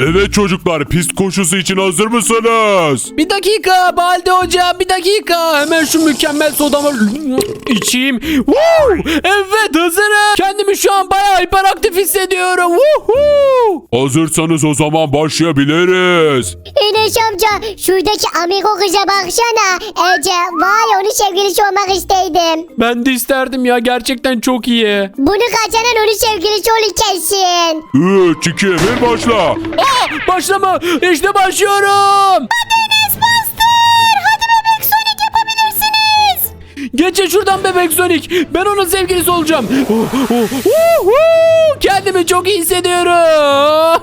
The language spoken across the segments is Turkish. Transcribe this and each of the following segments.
Evet çocuklar pist koşusu için hazır mısınız? Bir dakika Balde hocam bir dakika. Hemen şu mükemmel sodamı içeyim. Woo! Evet hazırım. Kendimi şu an bayağı hiperaktif hissediyorum. Woohoo! Hazırsanız o zaman başlayabiliriz. Enes amca şuradaki amigo kıza baksana. Ece vay onun sevgilisi olmak isteydim. Ben de isterdim ya gerçekten çok iyi. Bunu kaçanan onun sevgilisi olur kesin. 3, 2, 1 başla. Aa, başlama işte başlıyorum. Enes bastır. Hadi bebek Sonic yapabilirsiniz. Geçin şuradan bebek Sonic. Ben onun sevgilisi olacağım. Oh, oh, woohoo! Kendimi çok iyi hissediyorum.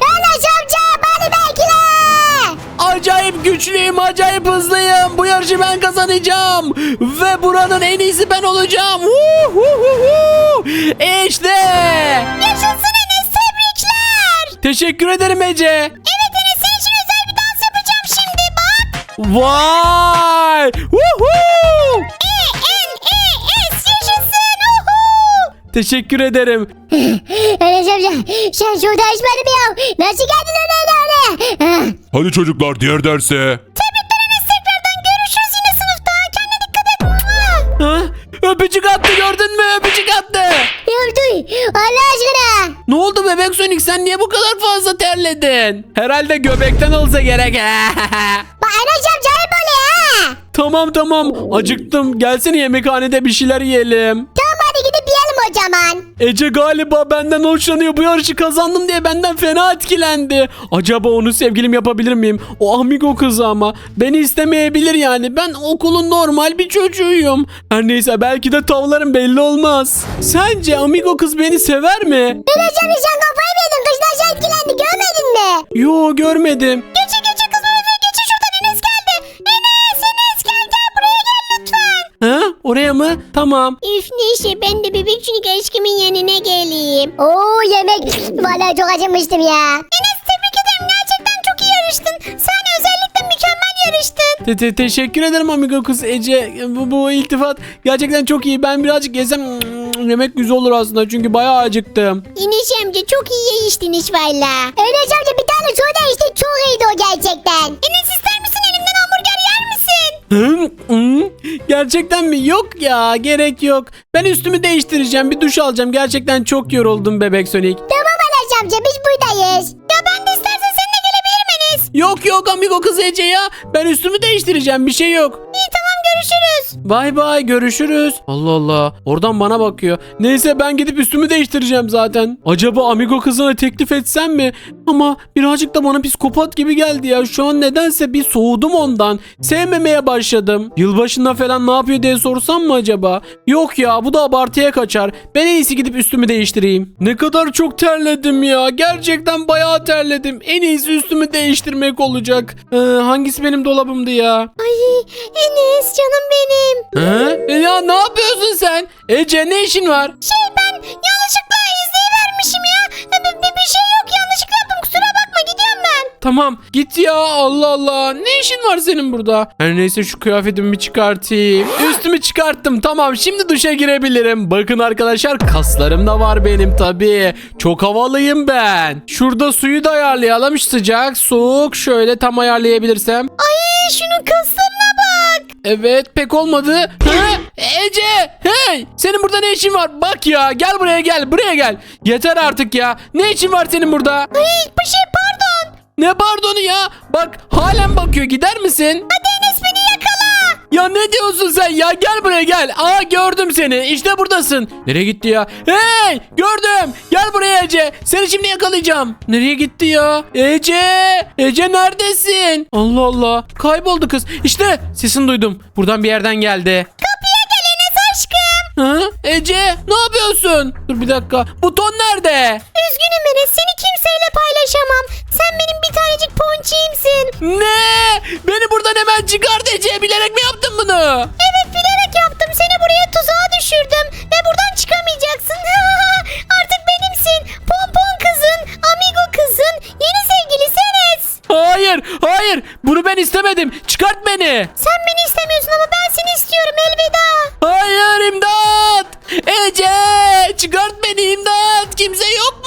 Enes amca beni bekle. Acayip güçlüyüm, acayip hızlıyım. Bu yarışı ben kazanacağım. Ve buranın en iyisi ben olacağım. Woohoo! İşte. Yaşasın Enes tebrikler. Teşekkür ederim Ece. Evet Enes senin için özel bir dans yapacağım şimdi bak. Vay! Woohoo! E-N-E-S yaşasın. Uhu. Teşekkür ederim. Enes amca sen şurada içmedin mi ya? Nasıl geldin oraya? Ah. Hadi çocuklar diğer derse. Tebrikler Enes tekrardan görüşürüz yine sınıfta. Kendine dikkat et. Ha? Öpücük attı gördün mü? Öpücük attı. Yurduy Allah aşkına. Ne oldu bebek Sonic sen niye bu kadar fazla terledin? Herhalde göbekten olsa gerek. Amca hep böyle ha. tamam tamam acıktım. Gelsene yemekhanede bir şeyler yiyelim. Tamam hadi gidip yiyelim o zaman. Ece galiba benden hoşlanıyor. Bu yarışı kazandım diye benden fena etkilendi. Acaba onu sevgilim yapabilir miyim? O amigo kızı ama. Beni istemeyebilir yani. Ben okulun normal bir çocuğuyum. Her neyse belki de tavlarım belli olmaz. Sence amigo kız beni sever mi? Enes amca sen kafayı mı yedin? Kızlar aşağı etkilendi görmedin mi? Yo görmedim. Oraya mı? Tamam. Üf neyse ben de bebek çünkü aşkımın yanına geleyim. Oo yemek. Vallahi çok acımıştım ya. Enes tebrik ederim gerçekten çok iyi yarıştın. Sen özellikle mükemmel yarıştın. Te- te- teşekkür ederim amigo kız Ece. Bu, bu iltifat gerçekten çok iyi. Ben birazcık yesem yemek güzel olur aslında çünkü bayağı acıktım. Enes amca çok iyi yarıştınız valla. Enes amca bir tane soda işte çok iyiydi o gerçekten. Enes Gerçekten mi? Yok ya gerek yok. Ben üstümü değiştireceğim bir duş alacağım. Gerçekten çok yoruldum bebek Sonic. Tamam Enes amca biz buradayız. Ya ben de Yok yok amigo kız Ece ya. Ben üstümü değiştireceğim bir şey yok. İyi tamam görüşürüz. Bay bay görüşürüz. Allah Allah oradan bana bakıyor. Neyse ben gidip üstümü değiştireceğim zaten. Acaba amigo kızına teklif etsem mi? Ama birazcık da bana psikopat gibi geldi ya. Şu an nedense bir soğudum ondan. Sevmemeye başladım. Yılbaşında falan ne yapıyor diye sorsam mı acaba? Yok ya bu da abartıya kaçar. Ben en iyisi gidip üstümü değiştireyim. Ne kadar çok terledim ya. Gerçekten bayağı terledim. En iyisi üstümü değiştirmek olacak. Ee, hangisi benim dolabımdı ya? Ay Enes canım benim. He? E ya ne yapıyorsun sen? Ece ne işin var? Şey ben yanlışlıkla izleyivermişim ya. Bir, bir, bir şey yok yanlışlıkla yaptım kusura bakma gidiyorum ben. Tamam git ya Allah Allah. Ne işin var senin burada? Her neyse şu kıyafetimi bir çıkartayım. Üstümü çıkarttım tamam şimdi duşa girebilirim. Bakın arkadaşlar kaslarım da var benim tabii. Çok havalıyım ben. Şurada suyu da ayarlayalım. Sıcak soğuk şöyle tam ayarlayabilirsem. Ay şunun kaslarına bak. Evet pek olmadı. Ha? Ece hey senin burada ne işin var? Bak ya gel buraya gel buraya gel. Yeter artık ya. Ne işin var senin burada? Ay bir şey pardon. Ne pardonu ya? Bak halen bakıyor gider misin? Hadi. Ya ne diyorsun sen ya gel buraya gel. Aa gördüm seni işte buradasın. Nereye gitti ya? Hey gördüm. Gel buraya Ece. Seni şimdi yakalayacağım. Nereye gitti ya? Ece. Ece neredesin? Allah Allah. Kayboldu kız. İşte sesini duydum. Buradan bir yerden geldi. Kapıya gel Enes aşkım. Ha? Ece ne yapıyorsun? Dur bir dakika. Buton nerede? Üzgünüm Enes seni kimseyle paylaşamam. Sen benim bir tanecik ponçiğimsin. Ne? Beni buradan hemen çıkart Ece. Bilerek mi yaptın bunu? Evet bilerek yaptım seni buraya tuzağa düşürdüm. Ve buradan çıkamayacaksın. Artık benimsin. Pompon kızın, amigo kızın, yeni. Hayır, hayır. Bunu ben istemedim. Çıkart beni. Sen beni istemiyorsun ama ben seni istiyorum elveda. Hayır imdat. Ece çıkart beni imdat. Kimse yok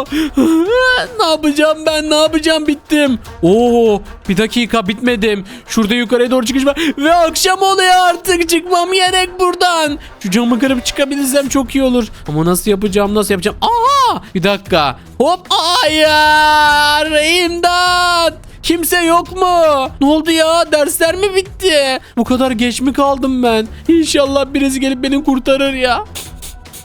ne yapacağım ben? Ne yapacağım? Bittim. Oo, bir dakika bitmedim. Şurada yukarıya doğru çıkış var. Ve akşam oluyor artık. Çıkmam gerek buradan. Şu camı kırıp çıkabilirsem çok iyi olur. Ama nasıl yapacağım? Nasıl yapacağım? Aha! Bir dakika. Hop! Hayır! İmdat! Kimse yok mu? Ne oldu ya? Dersler mi bitti? Bu kadar geç mi kaldım ben? İnşallah birisi gelip beni kurtarır ya.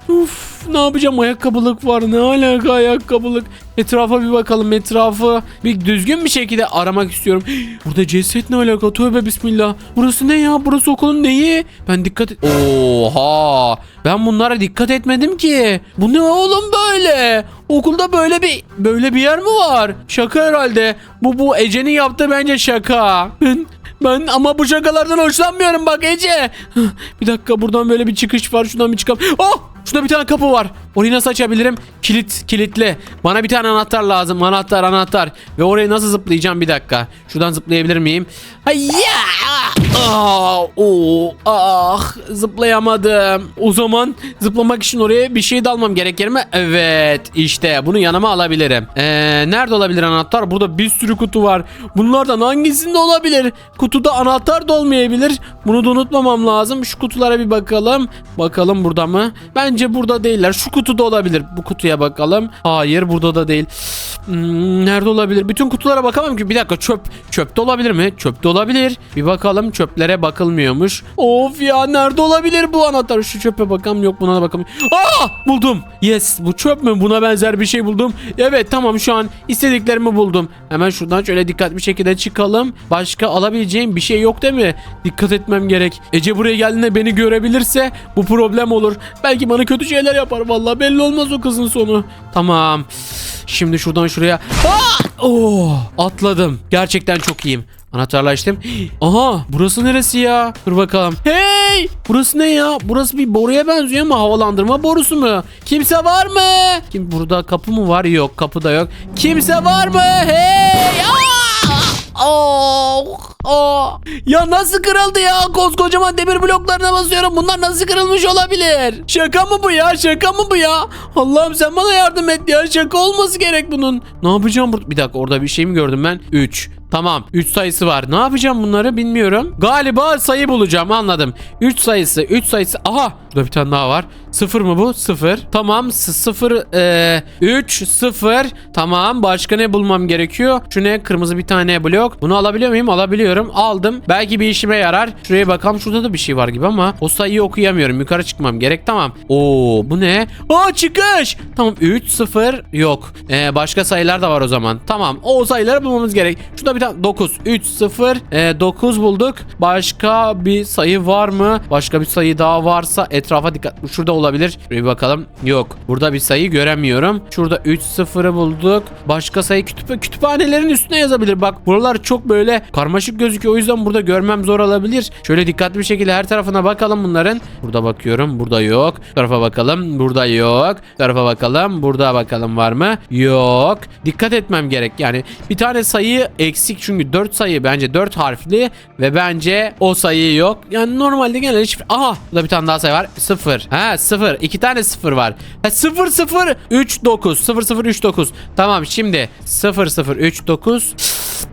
Uf, ne yapacağım? Ayakkabılık var. Ne alaka ayakkabılık? Etrafa bir bakalım. Etrafı bir düzgün bir şekilde aramak istiyorum. Burada ceset ne alaka? Tövbe bismillah. Burası ne ya? Burası okulun neyi? Ben dikkat et... Oha! Ben bunlara dikkat etmedim ki. Bu ne oğlum böyle? Okulda böyle bir böyle bir yer mi var? Şaka herhalde. Bu bu Ece'nin yaptığı bence şaka. Ben ben ama bu şakalardan hoşlanmıyorum bak Ece. Bir dakika buradan böyle bir çıkış var. Şuradan bir çıkalım. Oh! Şurada bir tane kapı var. Orayı nasıl açabilirim? Kilit, kilitli. Bana bir tane anahtar lazım. Anahtar, anahtar. Ve orayı nasıl zıplayacağım? Bir dakika. Şuradan zıplayabilir miyim? Hayya! Ah, oo, ah, zıplayamadım. O zaman zıplamak için oraya bir şey de almam gerekir mi? Evet, işte bunu yanıma alabilirim. Ee, nerede olabilir anahtar? Burada bir sürü kutu var. Bunlardan hangisinde olabilir? Kutuda anahtar da olmayabilir. Bunu da unutmamam lazım. Şu kutulara bir bakalım. Bakalım burada mı? Bence burada değiller. Şu kutuda olabilir. Bu kutuya bakalım. Hayır burada da değil. Hmm, nerede olabilir? Bütün kutulara bakamam ki. Bir dakika çöp. Çöpte olabilir mi? Çöpte olabilir. Bir bakalım çöplere bakılmıyormuş. Of ya nerede olabilir bu anahtar? Şu çöpe bakalım yok buna da bakalım. Aa buldum. Yes bu çöp mü? Buna benzer bir şey buldum. Evet tamam şu an istediklerimi buldum. Hemen şuradan şöyle dikkatli bir şekilde çıkalım. Başka alabileceğim bir şey yok değil mi? Dikkat etmem gerek. Ece buraya geldiğinde beni görebilirse bu problem olur. Belki bana kötü şeyler yapar vallahi belli olmaz o kızın sonu. Tamam. Şimdi şuradan şuraya. Aa! Oh, atladım. Gerçekten çok iyiyim. Anahtarla açtım. Aha burası neresi ya? Dur bakalım. Hey! Burası ne ya? Burası bir boruya benziyor ama havalandırma borusu mu? Kimse var mı? Kim burada kapı mı var? Yok kapı da yok. Kimse var mı? Hey! Aa! Oh! Oh! Ya nasıl kırıldı ya? Koskocaman demir bloklarına basıyorum. Bunlar nasıl kırılmış olabilir? Şaka mı bu ya? Şaka mı bu ya? Allah'ım sen bana yardım et ya. Şaka olması gerek bunun. Ne yapacağım burada? Bir dakika orada bir şey mi gördüm ben? 3. Tamam 3 sayısı var. Ne yapacağım bunları bilmiyorum. Galiba sayı bulacağım anladım. 3 sayısı 3 sayısı. Aha burada bir tane daha var. 0 mı bu? 0. Tamam 0 3 0. Tamam başka ne bulmam gerekiyor? Şu ne? Kırmızı bir tane blok. Bunu alabiliyor muyum? Alabiliyorum. Aldım. Belki bir işime yarar. Şuraya bakalım. Şurada da bir şey var gibi ama o sayıyı okuyamıyorum. Yukarı çıkmam gerek. Tamam. Oo bu ne? Aa çıkış. Tamam 3 0 yok. Ee, başka sayılar da var o zaman. Tamam. O sayıları bulmamız gerek. Şurada bir tane 9 3 0 e, 9 bulduk. Başka bir sayı var mı? Başka bir sayı daha varsa etrafa dikkat. Şurada olabilir. Bir bakalım. Yok. Burada bir sayı göremiyorum. Şurada 3 0'ı bulduk. Başka sayı kütüp kütüphanelerin üstüne yazabilir. Bak buralar çok böyle karmaşık gözüküyor. O yüzden burada görmem zor olabilir. Şöyle dikkatli bir şekilde her tarafına bakalım bunların. Burada bakıyorum. Burada yok. Bu tarafa bakalım. Burada yok. Bu tarafa bakalım. Burada bakalım var mı? Yok. Dikkat etmem gerek. Yani bir tane sayı eksik çünkü 4 sayı bence 4 harfli ve bence o sayı yok. Yani normalde genelde şifre... Aha burada bir tane daha sayı var. 0. Ha 0. 2 tane 0 var. Ha 0 0 3 9. 0 0 3 9. Tamam şimdi 0 0 3 9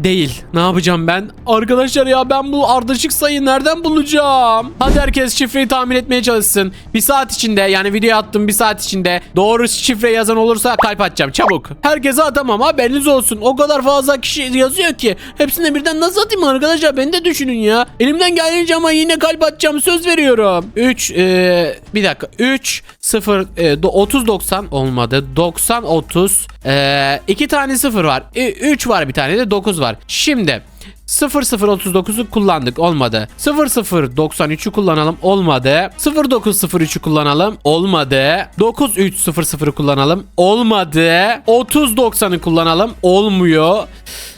değil. Ne yapacağım ben? Arkadaşlar ya ben bu ardışık sayıyı nereden bulacağım? Hadi herkes şifreyi tahmin etmeye çalışsın. Bir saat içinde yani video attım bir saat içinde doğru şifre yazan olursa kalp atacağım çabuk. Herkese atamam haberiniz olsun. O kadar fazla kişi yazıyor ki. Hepsine birden nasıl atayım arkadaşlar? Beni de düşünün ya. Elimden gelince ama yine kalp atacağım söz veriyorum. 3 e, bir dakika 3 0 e, 30 90 olmadı. 90 30 e, 2 tane 0 var. 3 var bir tane de 9 var. Şimdi 0039'u kullandık olmadı. 0093'ü kullanalım olmadı. 0903'ü kullanalım olmadı. 9300'ü kullanalım olmadı. 3090'ı kullanalım olmuyor.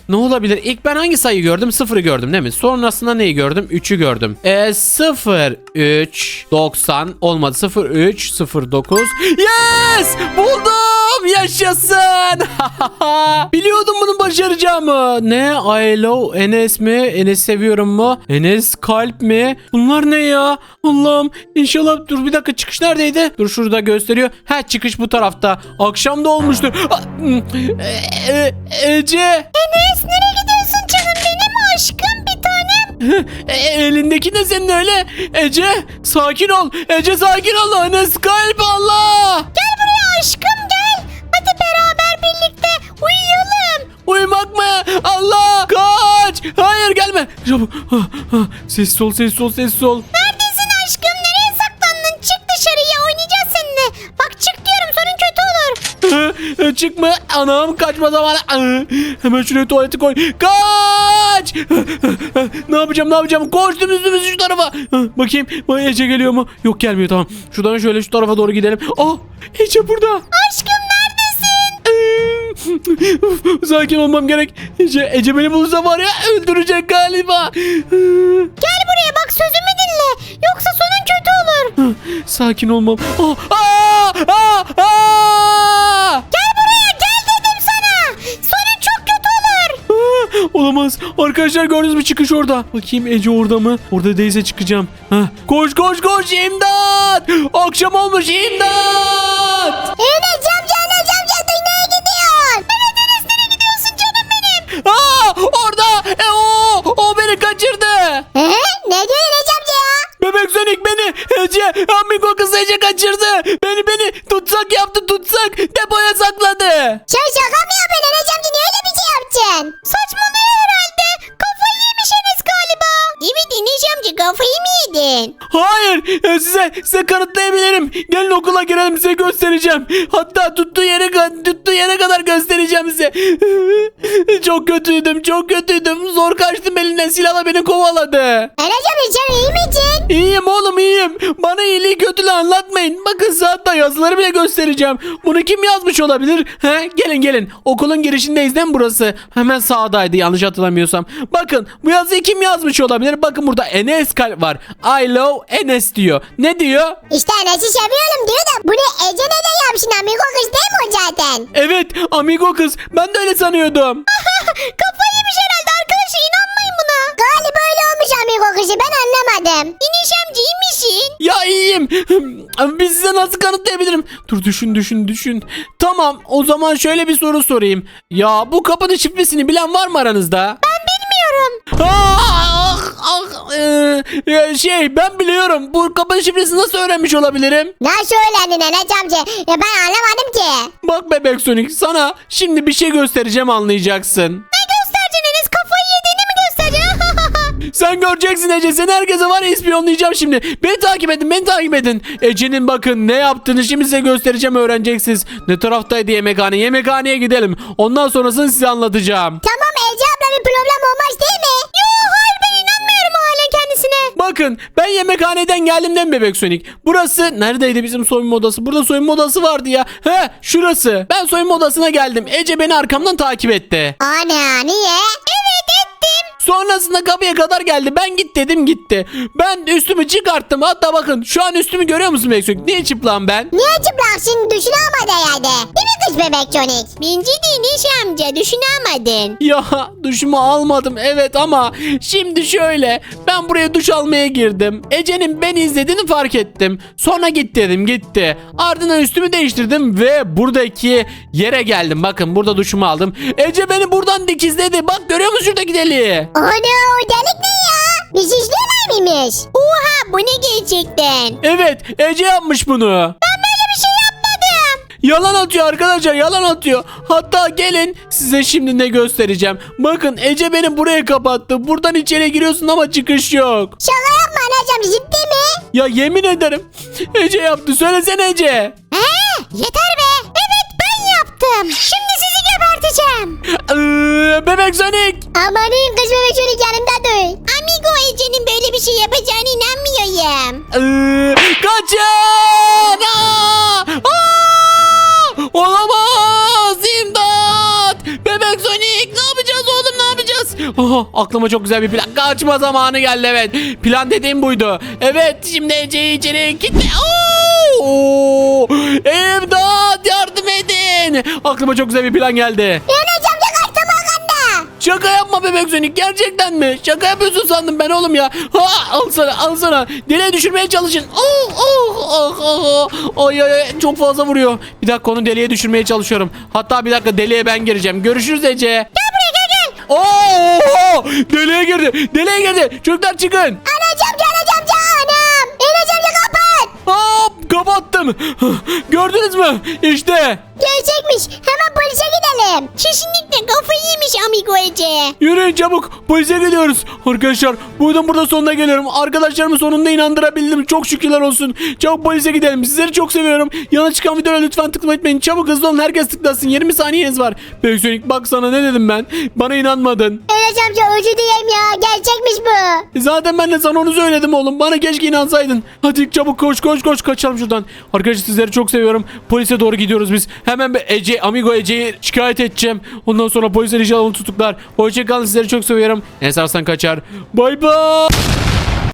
Ne olabilir? İlk ben hangi sayıyı gördüm? Sıfırı gördüm değil mi? Sonrasında neyi gördüm? 3'ü gördüm. E 0 3 90 olmadı. 0 3 0 9. Yes! Buldum! Yaşasın! Biliyordum bunu başaracağımı. Ne? I love Enes mi? Enes seviyorum mu? Enes kalp mi? Bunlar ne ya? Allah'ım inşallah dur bir dakika çıkış neredeydi? Dur şurada gösteriyor. Ha çıkış bu tarafta. Akşam da olmuştur. Ah, hmm, e- e- Ece. Enes nereye gidiyorsun canım benim aşkım bir tanem? E, elindeki ne senin öyle? Ece sakin ol. Ece sakin ol. Enes kalp Allah. Gel buraya aşkım gel. Hadi beraber birlikte uyuyalım. Uyumak mı? Allah kaç. Hayır gelme. Çabuk. Ah, ah. Sessiz ol sessiz ol sessiz ol. Neredesin aşkım olur. Çıkma anam kaçma zamanı. Hemen şuraya tuvaleti koy. Kaç! ne yapacağım ne yapacağım? Koştum üstümüz şu tarafa. Bakayım Ece geliyor mu? Yok gelmiyor tamam. Şuradan şöyle şu tarafa doğru gidelim. Ah Ece burada. Aşkım Sakin olmam gerek. Ece, Ece beni bulursa var ya öldürecek galiba. Gel buraya bak sözümü dinle. Yoksa sonun kötü olur. Sakin olmam. Ah, ah, ah, ah! Olamaz. Arkadaşlar gördünüz mü çıkış orada. Bakayım Ece orada mı? Orada değilse çıkacağım. Hah. Koş koş koş imdat. Akşam olmuş imdat. Enes amca Enes amca duy nereye gidiyorsun? Evet Enes nereye gidiyorsun canım benim? Aa, orada. E, o, o beni kaçırdı. He? Ne diyor Enes amca ya? Bebek Sonic beni Ece amigo kız Ece kaçırdı. Beni beni tutsak yaptı tutsak depoya sakladı. Sen şaka mı yapıyorsun Enes size size kanıtlayabilirim. Gelin okula girelim size göstereceğim. Hatta tuttuğu yere tuttuğu yere kadar göstereceğim size. çok kötüydüm çok kötüydüm. Zor kaçtım elinden silahla beni kovaladı. Enes amca iyi misin? İyiyim oğlum iyiyim. Bana iyiliği kötülüğü anlatmayın. Bakın hatta yazıları bile göstereceğim. Bunu kim yazmış olabilir? He? Gelin gelin. Okulun girişindeyiz değil mi burası? Hemen sağdaydı yanlış hatırlamıyorsam. Bakın bu yazıyı kim yazmış olabilir? Bakın burada Enes kalp var. I love Enes diyor. Ne diyor? İşte Enes'i seviyorum diyor da bunu Ece neden yapsın amigo kız değil mi o zaten? Evet amigo kız. Ben de öyle sanıyordum. Kafayı yemiş herhalde arkadaşlar inanmayın buna. Galiba öyle olmuş amigo kızı ben anlamadım. İniş amca iyi misin? Ya iyiyim. Biz size nasıl kanıtlayabilirim? Dur düşün düşün düşün. Tamam o zaman şöyle bir soru sorayım. Ya bu kapının şifresini bilen var mı aranızda? Ben bilmiyorum. Ah, ah, eee, şey ben biliyorum. Bu kapının şifresini nasıl öğrenmiş olabilirim? Nasıl öğrendin Enes amca? Ya ben anlamadım ki. Bak bebek Sonic sana şimdi bir şey göstereceğim anlayacaksın. Sen göreceksin Ece. Seni herkese var ya ispiyonlayacağım şimdi. Beni takip edin beni takip edin. Ece'nin bakın ne yaptığını şimdi size göstereceğim öğreneceksiniz. Ne taraftaydı yemekhane? Yemekhaneye gidelim. Ondan sonrasını size anlatacağım. tamam Ece abla bir problem olmaz değil mi? Yok hayır ben inanmıyorum hala kendisine. Bakın ben yemekhaneden geldim mi bebek Sonic? Burası neredeydi bizim soyunma odası? Burada soyunma odası vardı ya. He şurası. Ben soyunma odasına geldim. Ece beni arkamdan takip etti. Ana niye? Evet ettim. Sonrasında kapıya kadar geldi. Ben git dedim gitti. Ben üstümü çıkarttım. Hatta bakın şu an üstümü görüyor musun bebek Sonic? Niye çıplağım ben? Niye çıplaksın düşünemedi herhalde. Değil mi kız bebek Sonic? Binci değil Niş amca düşünemedin. Ya duşumu almadım evet ama şimdi şöyle ben buraya duş almaya girdim. Ece'nin beni izlediğini fark ettim. Sonra git dedim gitti. Ardından üstümü değiştirdim ve buradaki yere geldim. Bakın burada duşumu aldım. Ece beni buradan dikizledi. Bak görüyor musun şuradaki deliği? Ana delik ne ya? Biz işliyorlar mıymış? Oha bu ne gerçekten? Evet Ece yapmış bunu. Ben böyle bir şey yapmadım. Yalan atıyor arkadaşlar yalan atıyor. Hatta gelin size şimdi ne göstereceğim. Bakın Ece beni buraya kapattı. Buradan içeri giriyorsun ama çıkış yok. Şaka yapma anacığım ciddi mi? Ya yemin ederim. Ece yaptı. Söylesene Ece. He yeter geberteceğim. Ee, bebek Sonic. Amanın kız bebek Sonic yanımda duy. Amigo Ece'nin böyle bir şey yapacağına inanmıyorum. Ee, kaçın. Aa! Aa! Olamaz. İmdat. Bebek Sonic. Ne yapacağız oğlum ne Aha, aklıma çok güzel bir plan. Kaçma zamanı geldi evet. Plan dediğim buydu. Evet şimdi Ece'yi içeri kitle. Oo! İmdat yardım edin. Aklıma çok güzel bir plan geldi. Enes amca kaçtım arkanda. Şaka yapma bebek Sonic gerçekten mi? Şaka yapıyorsun sandım ben oğlum ya. Ha, al sana al sana. Direğe düşürmeye çalışın. Oh, oh, oh, oh, oh. Ay, ay, ay, çok fazla vuruyor. Bir dakika onu deliğe düşürmeye çalışıyorum. Hatta bir dakika deliğe ben gireceğim. Görüşürüz Ece. Gel buraya gel gel. Oo! Deliğe girdi. Deliğe girdi. Çocuklar çıkın. Enes amca anam. Enes amca kapat. Hop kapattım. Gördünüz mü? İşte. Gerçekmiş. Hemen polise gidelim. Kesinlikle kafayı yemiş amigo Ece. Yürüyün çabuk. Polise gidiyoruz. Arkadaşlar buradan burada sonuna geliyorum. Arkadaşlarımı sonunda inandırabildim. Çok şükürler olsun. Çabuk polise gidelim. Sizleri çok seviyorum. Yana çıkan videoya lütfen tıklamayı unutmayın. Çabuk hızlı olun. Herkes tıklasın. 20 saniyeniz var. Sonic bak sana ne dedim ben. Bana inanmadın. Enes amca özür dileyim ya. Gerçekmiş bu. Zaten ben de sana onu söyledim oğlum. Bana keşke inansaydın. Hadi çabuk koş koş koş kaçalım şuradan. Arkadaşlar sizleri çok seviyorum. Polise doğru gidiyoruz biz. Hemen bir Ece, Amigo Ece'yi şikayet edeceğim. Ondan sonra polisler inşallah onu tutuklar. Hoşçakalın sizleri çok seviyorum. Enes Arslan kaçar. Bay bay.